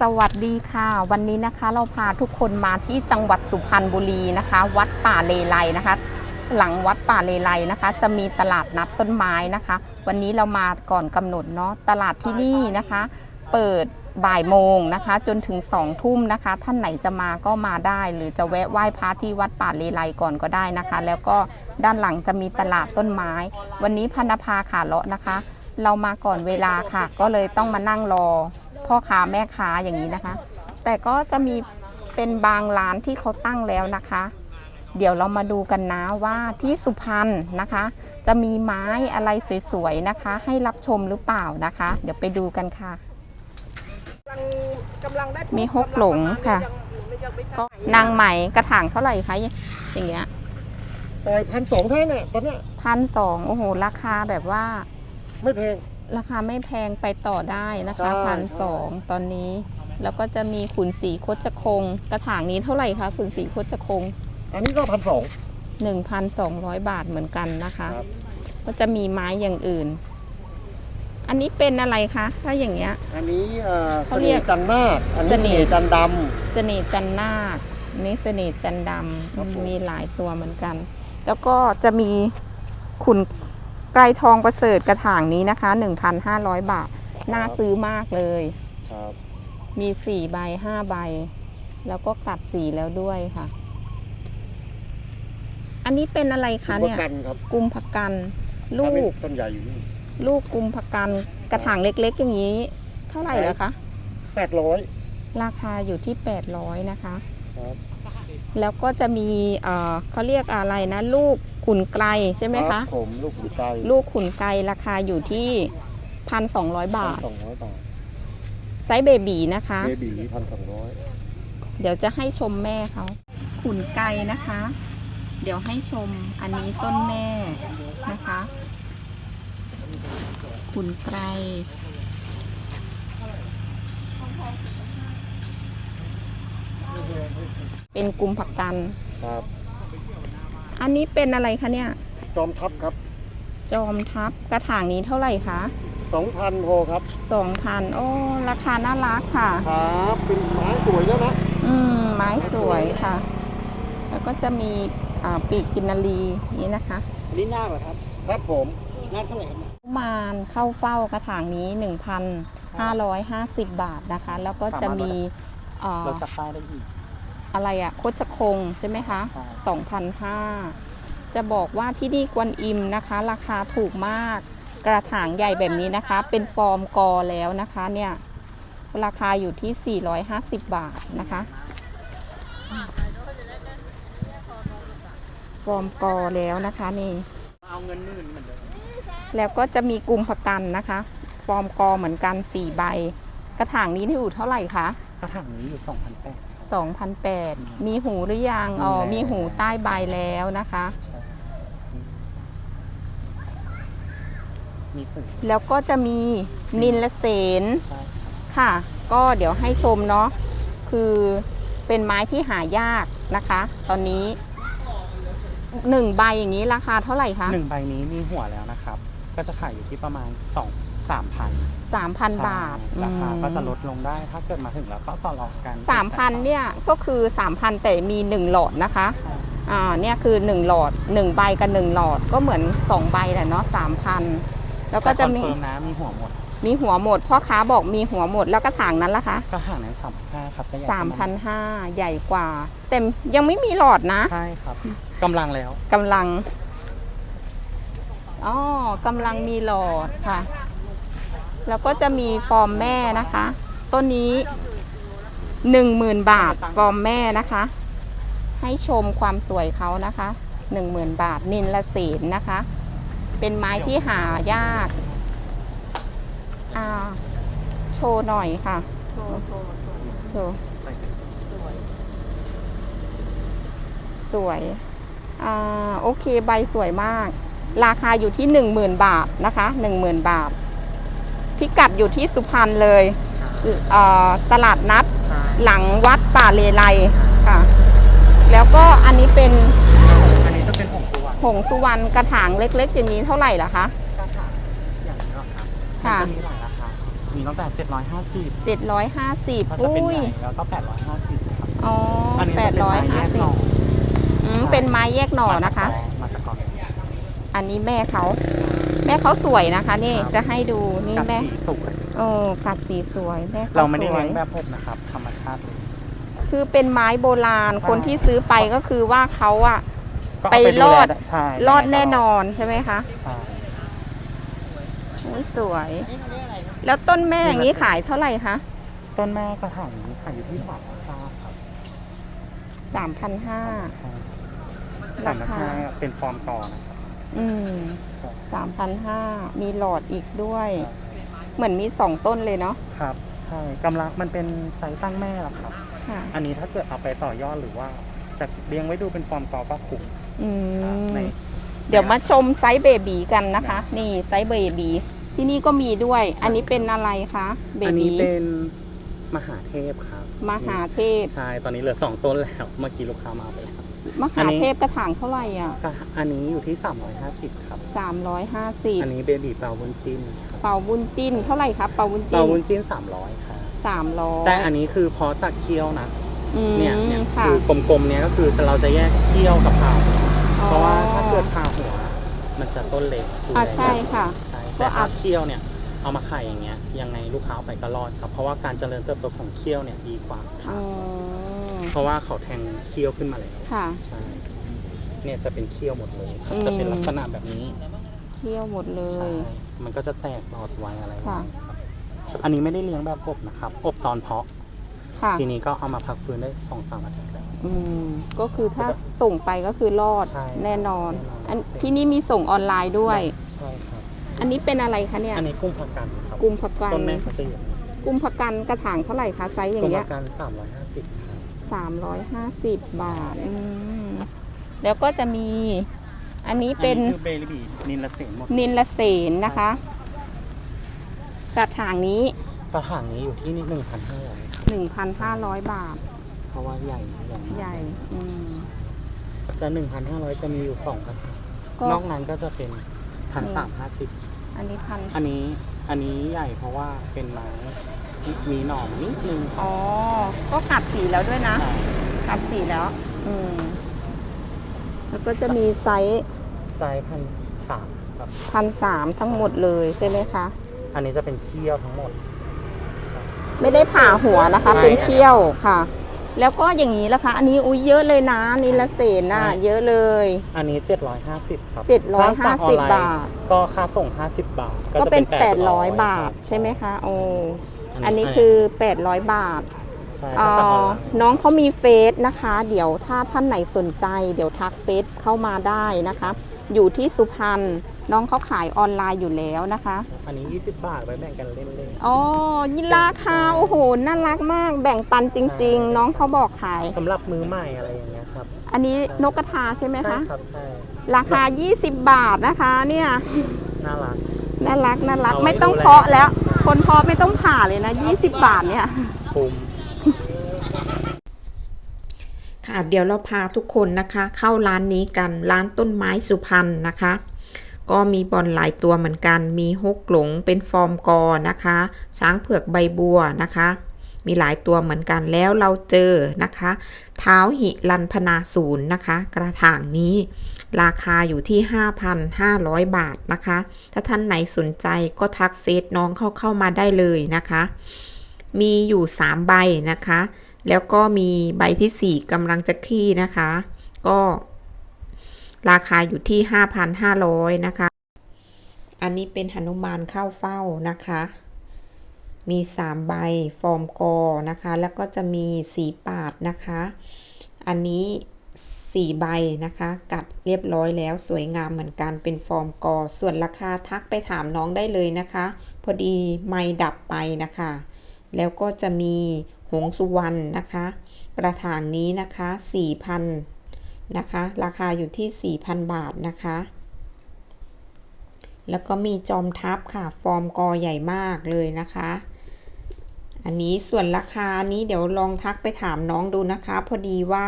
สวัสดีค่ะ วันนี้นะคะเราพาทุกคนมาที่จังหวัดสุพรรณบุรีนะคะ วัดป่าเลไลนะคะ หลังวัดป่าเลไลนะคะ จะมีตลาดนัดต้นไม้นะคะ วันนี้เรามาก่อนกำหนดเนาะตลาดที่นี่นะคะ เปิดบ่ายโมงนะคะ จนถึง2องทุ่มนะคะ ท่านไหนจะมาก็มาได้ หรือจะแวะไหว้พระที่วัดป่าเลไลก่อนก็ได้นะคะ แล้วก็ด้านหลังจะมีตลาดต้นไม้ วันนี้พันธภาขาเลาะนะคะ เรามาก่อนเวลาค่ะ ก็เลยต้องมานั่งรอ พ่อค้าแม่ค้าอย่างนี้นะคะ แต่ก็จะมีเป็นบางร้านที่เขาตั้งแล้วนะคะ เดี๋ยวเรามาดูกันนะว่าที่สุพรรณนะคะ จะมีไม้อะไรสวยๆนะคะ ให้รับชมหรือเปล่านะคะ เดี๋ยวไปดูกันค่ะกำลังได้มีฮกหลงค่ะยังไม่ก็นางไหมกระถางเท่าไหร่คะอย่างเงี้ยปล่อยพันสองแค่เนี่ยตอนเนี้ยพันสองโอ้โหราคาแบบว่า ไม่แพง ราคาไม่แพงไปต่อได้นะคะใช่พันสองตอนนี้ แล้วก็จะมีขุนสีโคชคง กระถางนี้เท่าไหร่คะขุนสีโคชคง อันนี้ก็พันสอง1,200บาทเหมือนกันนะคะครับก็จะมีไม้อย่างอื่น อันนี้เป็นอะไรคะ ถ้าอย่างเงี้ย อันนี้เอ่อเขาเสเรีน่ยกห์จันทร์นาคอันนี้เสเสน่น่ห์ห์จันทร์ดเสน่ห์จันนาคอันนี้เสน่ห์จันดครับผมำมีหลายตัวเหมือนกัน แล้วก็จะมีขุนไกรทองประเสริฐกระถางนี้นะคะ 1,500 บาท น่าซื้อมากเลยำครับ มี 4 ใบ 5 ใบ แล้วก็กัดสีแล้วด้วยค่ะ อันนี้เป็นอะไรคะเนี่ยประกันครับกุมภกัน ลูอันนี้กต้นใหญ่อยู่นี่ ลูกกุมภกันกระถางเล็กๆ อย่างนี้ เท่าไหร่แล้วคะแปดร้อยราคาอยู่ที่800นะคะ ครับ แล้วก็จะมีเอ่อเขาเรียกอะไรนะ ลูก ขุนไกลใช่ไหมรัคะบผมลูกขุนไก่ลูกขุนไกลราคาอยู่ที่1,200บาท สองร้อยบาทไซส์เบบีนะคะ เบบีพันสองร้อยเดี๋ยวจะให้ชมแม่เขา ขุนไกลนะคะ เดี๋ยวให้ชมอันนี้ต้นแม่นะคะ ขุนไกลเป็นกลุ่มผักกัน ครับ อันนี้เป็นอะไรคะเนี่ย จอมทัพครับ จอมทัพกระถางนี้เท่าไหร่คะสองพันโพครับสองพันโอ้ ราคาน่ารักค่ะ ครับเป็นไม้สวยแล้วนะอืม ไม้สวยค่ะ แล้วก็จะมีอ่าปีกกินนารีนี้นะคะ อันนี้หน้าเหรอครับ ครับผมหน้าเท่าไหร่ครับเนี่ยมานเข้าเฝ้ากระถางนี้ 1,550 บาทนะคะ แล้วก็จะมีเอ่อ เราจับป้ายได้อีก อะไรอะโคชคงใช่ไหมคะใช่2,500จะบอกว่าที่นี่กวนอิมนะคะ ราคาถูกมาก กระถางใหญ่แบบนี้นะคะ เป็นฟอร์มกอแล้วนะคะเนี่ยราคาอยู่ที่ 450 บาทนะคะฟอร์มกอแล้วนะคะนี่เอาเงินหมื่นเหมือนเดิมแล้วก็จะมีกลุ่มประกันนะคะ ฟอร์มกอเหมือนกัน 4 ใบ กระถางนี้ที่อยู่เท่าไหร่คะกระถางนี้อยู่2 0 0 8 2,008 มีหูหรือยัง อ๋อ มีมีแล้วหูใต้ใบแล้วนะคะ ใช่มีผึ่งแล้วก็จะมีนินละเสนใช่ค่ะ ก็เดี๋ยวให้ชมเนาะ คือเป็นไม้ที่หายากนะคะ ตอนนี้หนึ่งใบอย่างนี้ราคาเท่าไหร่คะ หนึ่งใบนี้มีหัวแล้วนะครับ ก็จะขายอยู่ที่ประมาณ2 3,000 3,000 บาทราคาอืมก็จะลดลงได้ถ้าเกิดมาถึงแล้วก็ต่อรองกันสามพันเนี่ยก็คือ 3,000 แต่มี 1 หลอดนะคะใช่อ่าเนี่ยคือ 1 หลอด 1 ใบกับ 1 หลอดก็เหมือน 2 ใบแหละเนาะ3,000 แล้วก็จะมีแต่คอนเฟิร์มนะมีหัวหมด มีหัวหมดพ่อค้าบอกมีหัวหมดแล้วกระถางนั้นล่ะคะกระถางนั้น3,500ครับจะใหญ่ประณ3,500ใหญ่กว่า แต่ยังไม่มีหลอดนะใช่ครับกำลังแล้วกำลังอ๋อกำลังมีหลอดค่ะ แล้วก็จะมีฟอร์มแม่นะคะ ต้นนี้หนึ่งหมื่นบาทฟอร์มแม่นะคะ ให้ชมความสวยเขานะคะหนึ่งหมื่นบาทนินละเสนนะคะ เป็นไม้ที่หายากอ่าโชว์หน่อยค่ะ โชว์สวยอ่าโอเคใบสวยมาก ราคาอยู่ที่10,000บาทนะคะ10,000บาท พิกัดอยู่ที่สุพรรณเลยเอ่อตลาดนัดใช่หลังวัดป่าเลไลค่ะ แล้วก็อันนี้เป็นอันนี้จะเป็นหงสุวรรณหงสุวรรณกระถางเล็กๆอย่างนี้เท่าไหร่ล่ะคะกระถางอย่างนี้เหรอครับค่ะมันจะมีหลายราคามีมีตั้งแต่750 750ก็จะเป็นอุ้ใหยญ่แล้วก็850ครับอ๋ออันนี้จะเป็นไม้แยกหน่อ850อืมเป็นไม้แยกหน่อนะคะ มาจากกอนอันนี้แม่เขา แม่เขาสวยนะคะ นี่ครับ จะให้ดูนี่กับแม่สีสวยโอ้กัดสีสวยแม่เขาเราไม่ได้สวเลี้ยยงแบบพบนะครับ ธรรมชาติเลยคือเป็นไม้โบราณใช่คนที่ซื้อไปก็คือว่าเขาอะ ก็ไปเอาดูรอด แลใช่รอดแน่นอนใช่ไหมคะใช่อุ้ยสวย แล้วต้นแม่อย่างนี้ขายเท่าไหร่คะต้นแม่กระถางนี้ขายอยู่ที่บาทละห้าครับสามพันห้าแต่ราราคาคาเป็นฟอร์มต่อนะ ครับอืมใช่สามพันห้ามีหลอดอีกด้วย เหมือนมีสองต้นเลยเนาะครับ ใช่กำลังมันเป็นไซส์ตั้งแม่ละครับ ค่ะ อันนี้ถ้าเกิดเอาไปต่อยอดหรือว่าจะเลี้ยงไว้ดูเป็นฟอร์มต่อก็คุ้มอืครับม ใน เดี๋ยวมาชมไซส์เบบีกันนะคะ นี่ไซส์เบบีที่นี่ก็มีด้วยอันนี้เป็นอะไรคะเบอันบีนี้เป็นมหาเทพครับมหาเทพ ใช่ตอนนี้เหลือสองต้นแล้ว เมื่อกี้ลูกค้ามาเอาไปแล้ว มอัหานนี้ เทพกระถางเท่าไหร่อะก็อันนี้อยู่ที่ 350 ครับสามร้อยห้าสิบอันนี้เบบีเปาบุญจิ้นครับเป่าบุญจิ้นเท่าไหร่ครับเป่าบุญเปาจิ้นบุญจิ้น 300ครับสามร้อยแต่อันนี้คือเพาะจากเคี้ยวนะ อืมเนี่ยเนี่ยค่ะคือกลมๆ เนี้ยก็คือเราจะแยกเคี้ยวกับผ่าหัวเพราะว่าถ้าเกิดผ่าหัว มันจะต้นเล็กดูอ่าแลใช่ค่ะ ใช่ก็แต่อาถ้าจ เคี้ยวเนี่ยเอามาไข่อย่างเงี้ยยังไงลูกค้าเอาไปก็รอดครับ เพราะว่าการเจริญเติบโตของเคี้ยวเนี่ยดีกว่าอ๋อ เพราะว่าเขาแทงเคี้ยวขึ้นมาแล้วค่ะ ใช่เนี่ยจะเป็นเคี้ยวหมดเลยครับอืม จะเป็นลักษณะแบบนี้เที่ยวหมดเลใช่ย มันก็จะแตกหลอดไว้อะไรไว้ค่ะครับอันนี้ไม่ได้เลี้ยงแบบอบนะครับ อบตอนเพาะ ค่ะ ทีนี้ก็เอามาพักฟื้นได้สองสามอาทิตย์แล้ว อืม ก็คือถ้าส่งไปก็คือรอดใช่แน่นอน แน่นอน อันที่นี่มีส่งออนไลน์ด้วย ใช่ครับ อันนี้เป็นอะไรคะเนี่ย อันนี้กุ้งผักกันครับกุมภกันต้นแม่เขาจะอยู่กุมภกันกระถางเท่าไหร่คะไซส์อย่ากุ้งงเงี้ผัย กกันสามร้อยห้าสิบ ครับสามร้อยห้าสิบบาทอืมแล้วก็จะมีอันนี้เป็นอัคือเบบีนินละเสนหมดนินละเสนนะคะ กระถางนี้ กระถางนี้อยู่ที่นี่หนึ่งพันห้าร้อย1,500 บาท เพราะว่าใหญ่ใหญ่มากใหญ่อืม จะหนึ่งพันห้าร้อยจะมีอยู่สองกระถางก็ นอกนั้นก็จะเป็นพันสามห้าสิบอันนี้พัน อันนี้อันนี้ใหญ่เพราะว่าเป็นไม้ ที่มีหน่อมนิดนึงอ๋อ ก็กัดสีแล้วด้วยนะ ใช่กัดสีแล้ว อืม แล้วก็จะมีไซส์ไซส์พันสามครับ พันสามทั้งหมดเลยใช่ไหมคะ อันนี้จะเป็นเขี้ยวทั้งหมดใช่ไม่ได้ผ่าหัวนะคะใช่เป็นเขี้ยวค่ะ แล้วก็อย่างนี้ละคะ อันนี้อุ้ยเยอะเลยนะนิลเสนน่ะ ใช่ เยอะเลย อันนี้ 750 ครับ750ถ้สั่งออนไลน์บาท ก็ค่าส่ง 50 บาทก็เป็นจะ800 บาทครัใช่ไหมคะ โอ้ อันนี้อันนี้คือ 800 บาทใช่เอ่ถ้าสั่งออนอไลน์น้องเขามีเฟซนะคะ เดี๋ยวถ้าท่านไหนสนใจ เดี๋ยวทักเฟซเข้ามาได้นะคะ อยู่ที่สุพรรณน้องเขาขายออนไลน์อยู่แล้วนะคะ อันนี้ 20 บาทไว้แบ่งกันเล่น อ๋อยิราคาโอ้โหน่ารักมาก แบ่งปันจริงๆน้องเขาบอกขาย ๆสำหรับมือใหม่อะไรอย่างเงี้ยครับอันนี้นกกระทาใช่ไหมใช่คะ ครับใช่ราคา 20 บาทนะคะ เนี่ย น่ารัก น่ารักน่ารักเอาไว้ไม่ต้องดูแลเพาะแล้ว คนเพาะไม่ต้องผ่าเลยนะ 20 บาทเนี่ยปุมค่ะเดี๋ยวเราพาทุกคนนะคะ เข้าร้านนี้กันร้านต้นไม้สุพรรณนะคะ ก็มีบอลหลายตัวเหมือนกัน มีฮกหลงเป็นฟอร์มกอนะคะ ช้างเผือกใบบัวนะคะ มีหลายตัวเหมือนกันแล้วเราเจอนะคะ เท้าหิรันพนาศูนย์นะคะ กระถางนี้ ราคาอยู่ที่ 5,500 บาทนะคะ ถ้าท่านไหนสนใจก็ทักเฟซน้องเข้าเข้ามาได้เลยนะคะ มีอยู่ 3 ใบนะคะ แล้วก็มีใบทีสี่4กำลังจะคลี่นะคะ ก็ราคาอยู่ที่ 5,500 นะคะ อันนี้เป็นหนุมานเข้าเฝ้านะคะ มี 3 ใบ ฟอร์มกอนะคะ แล้วก็จะมีสีปาดนะคะ อันนี้ 4 ใบนะคะ กัดเรียบร้อยแล้วสวยงามเหมือนกันเป็นฟอร์มกอ ส่วนราคาทักไปถามน้องได้เลยนะคะ พอดีไม่ดับไปนะคะ แล้วก็จะมีหงสุวรรณนะคะ กระถางนี้นะคะ4,000นะคะ ราคาอยู่ที่ 4,000 บาทนะคะ แล้วก็มีจอมทัพค่ะ ฟอร์มกอใหญ่มากเลยนะคะอันนี้ส่วนราคานี้เดี๋ยวลองทักไปถามน้องดูนะคะ พอดีว่า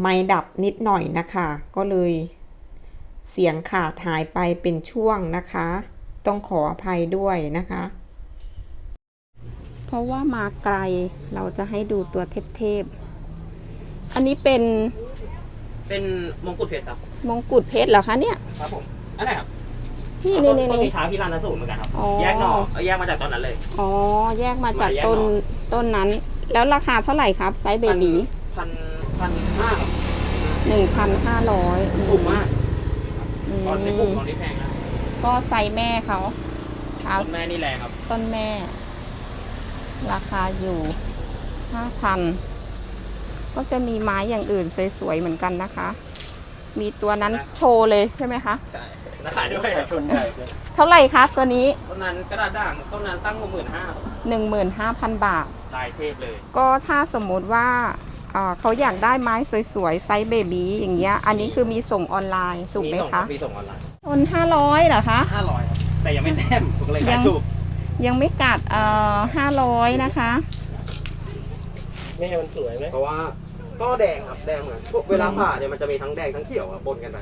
ไม่ดับนิดหน่อยนะคะ ก็เลยเสียงขาดหายไปเป็นช่วงนะคะ ต้องขออภัยด้วยนะคะราะว่ามาไกลเราจะให้ดูตัวเทพๆอันนี้เป็นเป็นมงกุฎเพชรครับมงกุฎเพชรเหรอคะเนี่ยครับผมอันไหนครับนี่นี่นี่ต้นนี่ที่เท้าที่ร้านนสูตรเหมือนกันครับอ๋อแยกหน่อเอาแยกมาจากตอนนั้นเลย อ๋อ แยกมาจากมาแยกต้นหน่อต้นนั้น แล้วราคาเท่าไหร่ครับ ไซส์เบบีพัน พันห้าครับหนึ่งพันห้าร้อยถูกมากตอนในกลุ่มตอนนี้แพงนะก็ไซส์แม่เขาครับต้นแม่นี่แรงครับ ต้นแม่ ราคาอยู่ห้าพันก็จะมีไม้อย่างอื่นสวยๆเหมือนกันนะคะ มีตัวนั้นโชว์เลยใช่ไหมคะ ใช่น่าขายด้วยครับชนใหญ่เลยเท่าไหร่คะตัวนี้ ต้นนั้นกระดาษด่างต้นนั้นตั้งหมื่นห้า15,000บาทลายเทพเลย ก็ถ้าสมมุติว่า เอ่อเขาอยากได้ไม้สวยๆ ไซส์เบบีอย่างเงี้ย อันนี้คือมีส่งออนไลน์ถูกไหมส่งคะมีส่งออนไลน์ต้น500เหรอคะห้าร้อยครับแต่ยังไม่แต้มผมก็เลยยัขายงถูกยังไม่กัดเอ่อ500นะคะแม่มันสวยไหมเพราะว่าก็แดงครับแดงเหมือนพวกเวลาผ่าเนี่ยมันจะมีทั้งแดงทั้งเขียวอะปนกันไป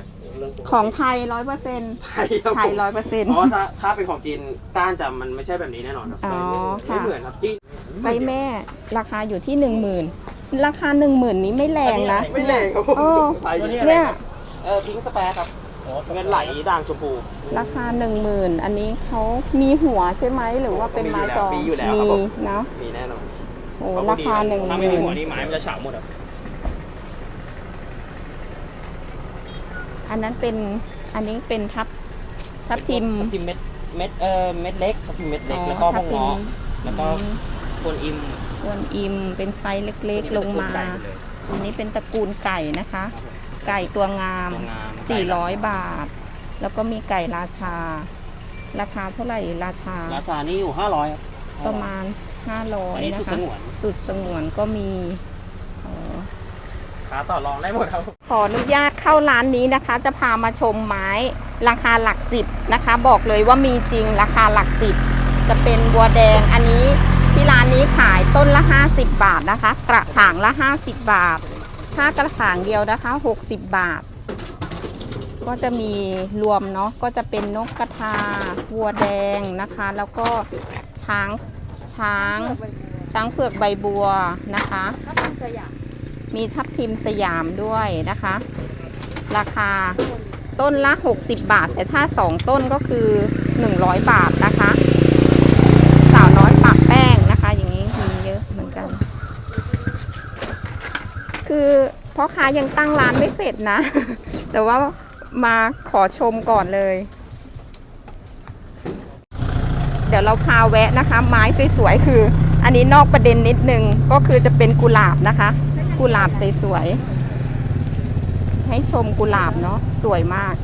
ของไทย100%ไทยครับไทยผม100%เพราะว่าถ้าถ้าเป็นของจีนก้านจะมันไม่ใช่แบบนี้แน่นอนครับอ๋อไม่ค่ะเหมือนครับจีนไซส์แม่ราคาอยู่ที่10,000 ราคา10,000นี้ไม่แรงนะ ไม่แรงครับผมเออไทยเนี่ยเออพิงค์สแปร์ครับเงินไหลด่างชมพู ราคา10,000อันนี้เขามีหัวใช่ไหมหรือว่าเป็นไม้จอมีอยู่แล้วมีครับผม เนาะมีแน่นอนโอ้ราคาถ้าไม่มีหัวนี่10,000ไม้มันจะเฉาหมดอะอันนั้นเป็นอันนี้เป็นทับทับทิมทับทิมเม็ดเม็ดเออเม็ดเล็กทับทิมเม็ดเล็กอ๋อแล้วก็พทัวบกทิมเงาะแล้วก็กวนอิม กวนอิมเป็นไซส์เล็กๆลงมาไก่หดเลยอันนี้เป็นตระกูลไก่นะคะ ไก่ตัวงามตัวงาม 400 บาท แล้วก็มีไก่ราชา ราคาเท่าไหร่ราชา ราชานี่อยู่ห้าร้อยประมาณอันนี้500สุนะดสคะงวนสุดสงวนก็มีอ๋อขาต่อรองได้หมดครับขออนุญาตเข้าร้านนี้นะคะ จะพามาชมไม้ราคาหลักสิบนะคะ บอกเลยว่ามีจริงราคาหลักสิบจะเป็นบัวแดงอันนี้ ที่ร้านนี้ขายต้นละ 50 บาทนะคะ กระถางละ 50 บาท ถ้ากระถางเดียวนะคะ 60 บาท ก็จะมีรวมเนาะก็จะเป็นนกกระทาวัวแดงนะคะ แล้วก็ช้างช้างช้างเผือกใบบัวนะคะมีทับทิมสยามด้วยนะคะ ราคาต้นละ 60 บาท แต่ถ้า 2 ต้นก็คือ 100 บาทนะคะ สาวน้อยปากแป้งนะคะ อย่างนี้มีเยอะเหมือนกัน คือ พ่อค้ายังตั้งร้านไม่เสร็จนะ แต่ว่ามาขอชมก่อนเลย เดี๋ยวเราพาแวะนะคะ ไม้สวยๆคือ อันนี้นอกประเด็นนิดนึง ก็คือจะเป็นกุหลาบนะคะ กุหลาบสวยๆให้ชมกุหลาบเนาะสวยมาก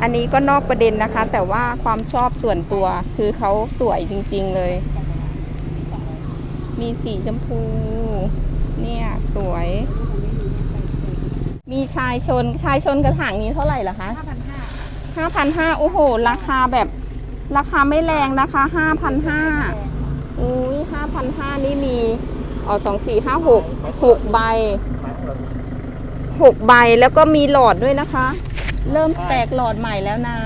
อันนี้ก็นอกประเด็นนะคะ แต่ว่าความชอบส่วนตัวคือเขาสวยจริง ๆเลย มีสีชมพู เนี่ย สวย มี ชายชนชายชนกระถางนี้เท่าไหร่ล่ะคะห้าพันห้าโอ้โห ราคาแบบราคาไม่แรงนะคะห้าพันห้าอุ้ยห้าพันห้านี่มีอ๋อสองสี่ห้าหกหกใบหกใบแล้วก็มีหลอดด้วยนะคะ เริ่มแตกหลอดใหม่แล้วนะ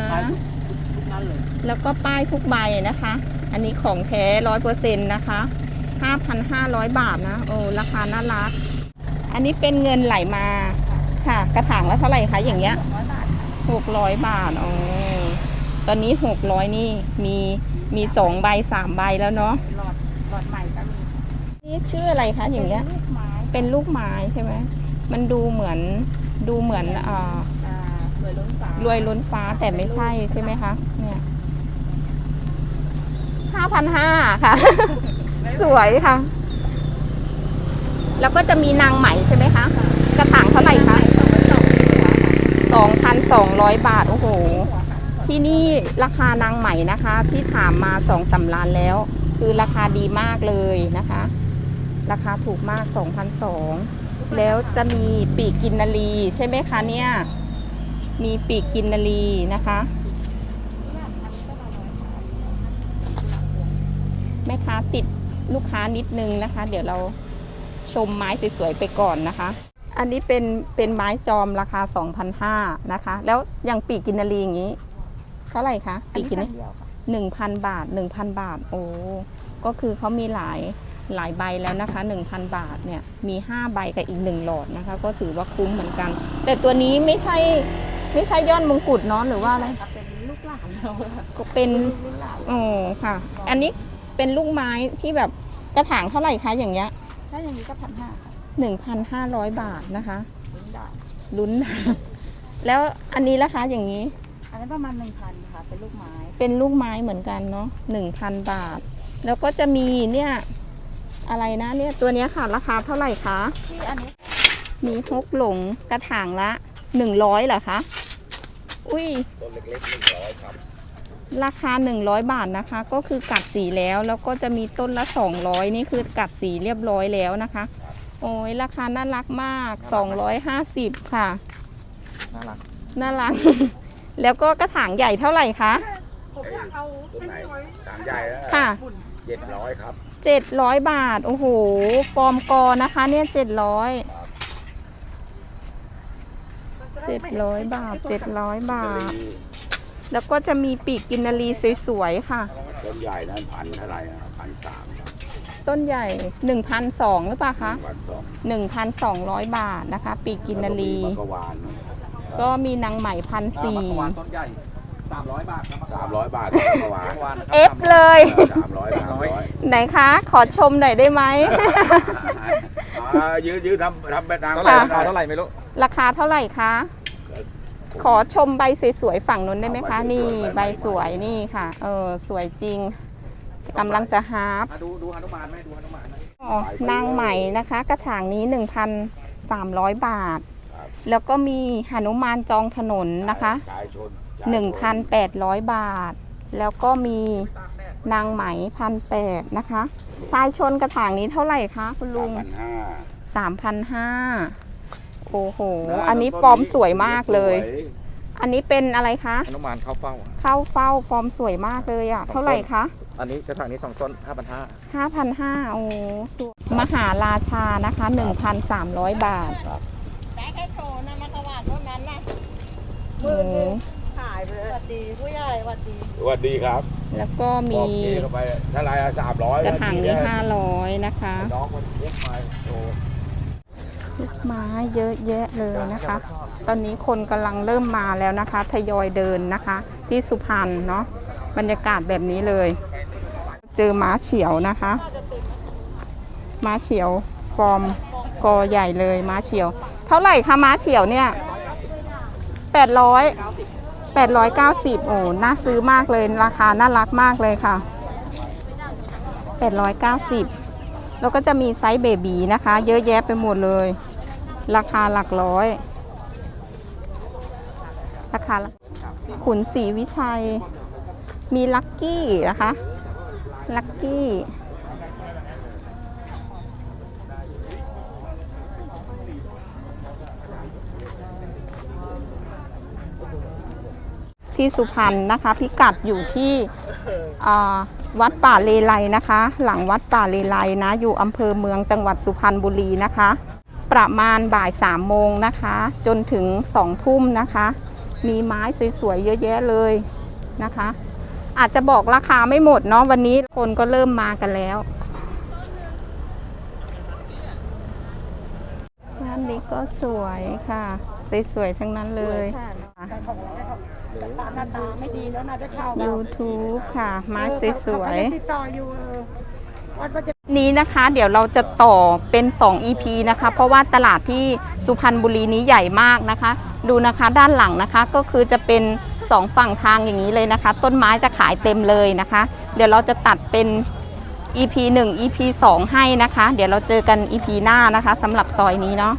แล้วก็ป้ายทุกใบนะคะ อันนี้ของแท้ร้อยเปอร์เซ็นต์นะคะห้าพันห้าร้อยบาทนะ โอ้ราคาน่ารัก อันนี้เป็นเงินไหลมา ค่ะ กระถางละเท่าไหร่คะอย่างเงี้ยหกร้อยบาทอ๋อตอนนี้หกร้อยนี่มีมีสองใบสามใบแล้วเนาะหลอดหลอดใหม่ก็มีนี่ชื่ออะไรคะอย่างเงี้ยลูกไม้เป็นลูกไม้ใช่ไหมมันดูเหมือนดูเหมือนอ่าอ่ารวยล้นฟ้ารวยล้นฟ้าแต่ไม่ใช่ใช่ไหมคะ เนี่ยห้าพันห้าค่ะ สวยค่ะ แล้วก็จะมีนางไหมใช่ไหมคะ กระถางเท่าไหร่คะ สองพันสองร้อยบาท โอ้โห ที่นี่ราคานางไหม่นะคะ ที่ถามมาสองสำล้านแล้ว คือราคาดีมากเลยนะคะ ราคาถูกมาก2,002แล้วจะมีปีกกินนารีใช่ไหมคะเนี่ย มีปีกกินนารีนะคะแม่ค้าติดลูกค้านิดนึงนะคะ เดี๋ยวเราชมไม้สวยๆไปก่อนนะคะ อันนี้เป็นเป็นไม้จอมราคา 2,500นะคะ แล้วอย่างปีกกินนารีอย่างนี้เท่าไหร่คะปีกกินนารี1,000บาท1,000บาท โอ้ก็คือเขามีหลายหลายใบแล้วนะคะ1,000บาทเนี่ยมี5ใบกับอีก1หลอดนะคะ ก็ถือว่าคุ้มเหมือนกัน แต่ตัวนี้ไม่ใช่ไม่ใช่ยอดมงกุฎเนาะหรือว่าอะไรเป็นลูกหลานเราอะก็เป็นรุ่นหลานอ๋อค่ะ อันนี้เป็นลูกไม้ที่แบบกระถางเท่าไหร่คะอย่างเงี้ยถ้าอย่างนี้ก็พันห้าค่ะ 1,500 บาทนะคะรุ่นดาลุ้น แล้วอันนี้ล่ะคะอย่างนี้ อันนี้นประมาณหนึ่งพันค่ะ เป็นลูกไม้ เป็นลูกไม้เหมือนกันเนาะหนึ่งพันบาท แล้วก็จะมีเนี่ยอะไรนะเนี่ยตัวเนี้ยค่ะ ราคาเท่าไหร่คะ ที่อันนี้มีฮกหลงกระถางละหนึ่งร้อยเหรอคะ อุ้ย ต้นเล็กๆหนึ่งร้อยครับราคา 100 บาทนะคะ ก็คือกัดสีแล้วแล้วก็จะมีต้นละ 200 นี่คือกัดสีเรียบร้อยแล้วนะคะ โอ้ยราคาน่ารักมาก 250 ค่ะ น่ารักน่ารัก แล้วก็กระถางใหญ่เท่าไหร่คะ ผมอยากเอาต้นไหนต่างใหญ่แล้วค่ะ เจ็ดร้อยครับ 700 บาท โอ้โห ฟอร์มกอนะคะ เนี่ย 700 700 บาท 700 บาท แล้วก็จะมีปีกกินนารีสวยๆ ค่ะ ต้นใหญ่นั้นพันเท่าไหร่พันสาม ต้นใหญ่ 1,200หรือเปล่าคะพันสอง1,200 บาทนะคะ ปีกกินนารีมักวานก็มีนางใหม่พันสี่ วานต้นใหญ่สามร้อยบาทครับสามร้อยบาทมักวานวานเอฟเลย สามร้อยสามร้อยไหนคะ ขอชมหน่อยได้ไหมยืดยืดทำทำแบบน้ำเท่าไหร่ค่ะราคาเท่าไหร่ไม่รู้ราคาเท่าไหร่คะ ขอชมใบสวยๆฝั่งนู้นได้ไหมคะ นี่ใบสวยนี่ค่ะ เออสวยจริง กำลังจะฮาร์ปมาดูดูฮนุมานไหมดูฮนุมานไหมอ๋อนางใหม่นะคะ กระถางนี้ 1,300 บาท แล้วก็มีหนุมานจองถนนนะคะชายชน1,800 บาท แล้วก็มีนางไหมพันแปดนะคะ ชายชนกระถางนี้เท่าไหร่คะคุณลุงพันห้า3,500โอ้โห อันนี้ฟอร์มสวยมากเลย อันนี้เป็นอะไรคะฮนุมานเข้าเฝ้า เข้าเฝ้าฟอร์มสวยมากเลยอะเท่าไหร่คะ อันนี้กระถางนี้สองต้นห้าพันห้า5,500โอ้สวยมหาราชานะคะ1,300บาทแต่แค่โชว์นะมาตวาดต้นนั้นนะโอ้ขายไปเลยสวัสดีผู้ใหญ่สวัสดีสวัสดีครับ แล้วก็บมีอกเจ๊เข้าไปเท่าไหร่สามร้อยกระถางนี้500นะคะน้องมันเล็กไปโตลูกไม้เยอะแยะเลยนะคะ ตอนนี้คนกำลังเริ่มมาแล้วนะคะ ทยอยเดินนะคะ ที่สุพรรณเนาะบรรยากาศแบบนี้เลย เจอม้าเฉียวนะคะม้าเฉียวฟอร์มกอใหญ่เลยม้าเฉียว เท่าไหร่คะม้าเฉียวเนี่ยแปดร้อยแปดร้อยเก้าสิบโอ้น่าซื้อมากเลยราคาน่ารักมากเลยค่ะแปดร้อยเก้าสิบแล้วก็จะมีไซส์เบบีนะคะ เยอะแยะไปหมดเลย ราคาหลักร้อย ราคาขุนศรีวิชัย มีลักกี้นะคะ ลักกี้ ที่สุพรรณนะคะ พิกัดอยู่ที่วัดป่าเลไลนะคะ หลังวัดป่าเลไลนะ อยู่อำเภอเมืองจังหวัดสุพรรณบุรีนะคะ ประมาณบ่ายสามโมงนะคะ จนถึงสองทุ่มนะคะ มีไม้สวยๆเยอะแยะเลยนะคะ อาจจะบอกราคาไม่หมดเนาะวันนี้คนก็เริ่มมากันแล้วร้านนี้ก็สวยค่ะ สวยๆทั้งนั้นเลยตาหน้าตาไม่ดีแล้วนะได้เข้า YouTube ค่ะ ไม้สวยติดต่ออยู่เออวัดว่าจะๆนี้นะคะเดี๋ยวเราจะต่อเป็น 2 EP นะคะ เพราะว่าตลาดที่สุพรรณบุรีนี้ใหญ่มากนะคะ ดูนะคะด้านหลังนะคะก็คือจะเป็น สองฝั่งทางอย่างนี้เลยนะคะ ต้นไม้จะขายเต็มเลยนะคะ เดี๋ยวเราจะตัดเป็น EP 1 EP 2 ให้นะคะ เดี๋ยวเราเจอกัน EP หน้านะคะสำหรับซอยนี้เนาะ